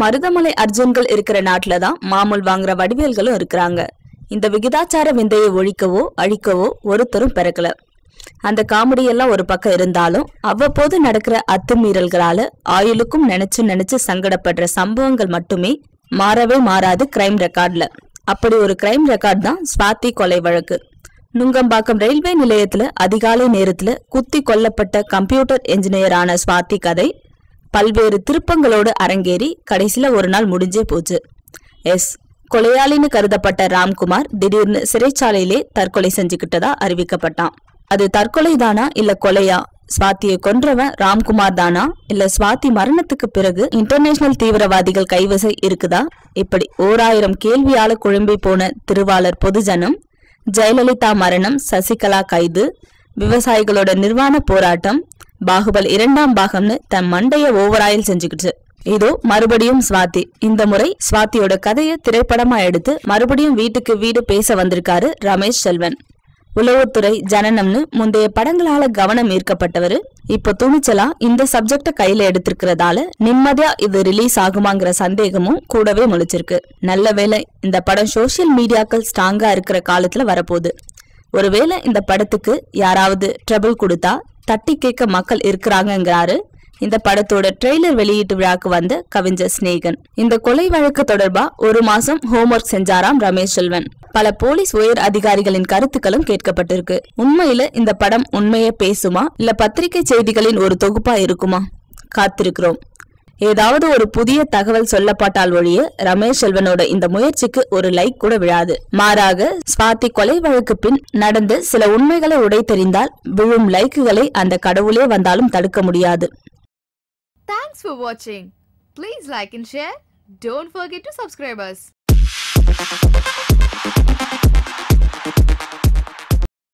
மருதமலை அர்ஜுன்கள் இருக்கிற நாட்டில் தான் மாமூல் வாங்குற வடிவேல்களும் இருக்கிறாங்க. இந்த விகிதாச்சார விந்தையை ஒழிக்கவோ அழிக்கவோ ஒருத்தரும் பிறக்கல. அந்த காமெடியெல்லாம் ஒரு பக்கம் இருந்தாலும் அவ்வப்போது நடக்கிற அத்துமீறல்களால ஆயுளுக்கும் நினைச்சு நினைச்சு சங்கடப்படுற சம்பவங்கள் மட்டுமே மாறவே மாறாது கிரைம் ரெக்கார்ட்ல அப்படி ஒரு கிரைம் ரெக்கார்ட் தான் ஸ்வாதி கொலை வழக்கு. நுங்கம்பாக்கம் ரயில்வே நிலையத்துல அதிகாலை நேரத்துல குத்தி கொல்லப்பட்ட கம்ப்யூட்டர் என்ஜினியரான ஸ்வாதி கதை பல்வேறு திருப்பங்களோடு அரங்கேறி கடைசியில ஒரு நாள் முடிஞ்சே போச்சு. எஸ். கொலையாளின்னு கருதப்பட்ட ராம்குமார் திடீர்னு சிறைச்சாலையிலே தற்கொலை செஞ்சுக்கிட்டதா அறிவிக்கப்பட்டான். அது தற்கொலை தானா இல்ல கொலையா? சுவாத்தியை கொன்றவன் ராம்குமார் தானா? இல்ல ஸ்வாதி மரணத்துக்கு பிறகு இன்டர்நேஷனல் தீவிரவாதிகள் கைவசை இருக்குதா? இப்படி ஓராயிரம் கேள்வியால குழம்பி போன திருவாளர் பொதுஜனம் ஜெயலலிதா மரணம் சசிகலா கைது விவசாயிகளோட நிர்வாண போராட்டம் பாகுபல் இரண்டாம் பாகம்னு தன் மண்டைய ஓவராயில் செஞ்சுக்கிட்டு இதோ மறுபடியும் ஸ்வாதி. இந்த முறை ஸ்வாதியோட கதையை திரைப்படமா எடுத்து மறுபடியும் வீட்டுக்கு வீடு பேச வந்திருக்காரு ரமேஷ் செல்வன். உளவுத்துறை ஜனனம்னு முந்தைய படங்களால கவனம் ஈர்க்கப்பட்டவர். இப்போ துணிச்சலா இந்த சப்ஜெக்ட கையில எடுத்திருக்கிறதால நிம்மதியா இது ரிலீஸ் ஆகுமாங்கிற சந்தேகமும் கூடவே முழிச்சிருக்கு. நல்ல வேளை இந்த படம் சோஷியல் மீடியாக்கள் ஸ்ட்ராங்கா இருக்கிற காலத்துல வரப்போகுது. ஒருவேளை இந்த படத்துக்கு யாராவது ட்ரபிள் கொடுத்தா தட்டி கேட்க மக்கள் இருக்கிறாங்கங்கிறாரு. இந்த படத்தோட ட்ரெய்லர் வெளியீட்டு விழாக்கு வந்த கவிஞர் ஸ்நேகன் இந்த கொலை வழக்கு தொடர்பா ஒரு மாசம் ஹோம்ஒர்க் செஞ்சாராம் ரமேஷ் செல்வன். பல போலீஸ் உயர் அதிகாரிகளின் கருத்துக்களும் கேட்கப்பட்டிருக்கு. உண்மையில இந்த படம் உண்மையை பேசுமா? இல்ல பத்திரிகை செய்திகளின் ஒரு தொகுப்பா இருக்குமா? காத்திருக்கிறோம். ஏதாவது ஒரு புதிய தகவல் சொல்லப்பட்டால் ஒழிய ரமேஷ் செல்வனோட இந்த முயற்சிக்கு ஒரு லைக் கூட விழாது. மாறாக ஸ்வாதி கொலை வழக்கு பின் நடந்து சில உண்மைகளை உடை தெரிந்தால் விழும் லைக்குகளை அந்த கடவுளே வந்தாலும் தடுக்க முடியாது. தேங்க்ஸ் ஃபார் வாட்சிங் please like and share don't forget to subscribers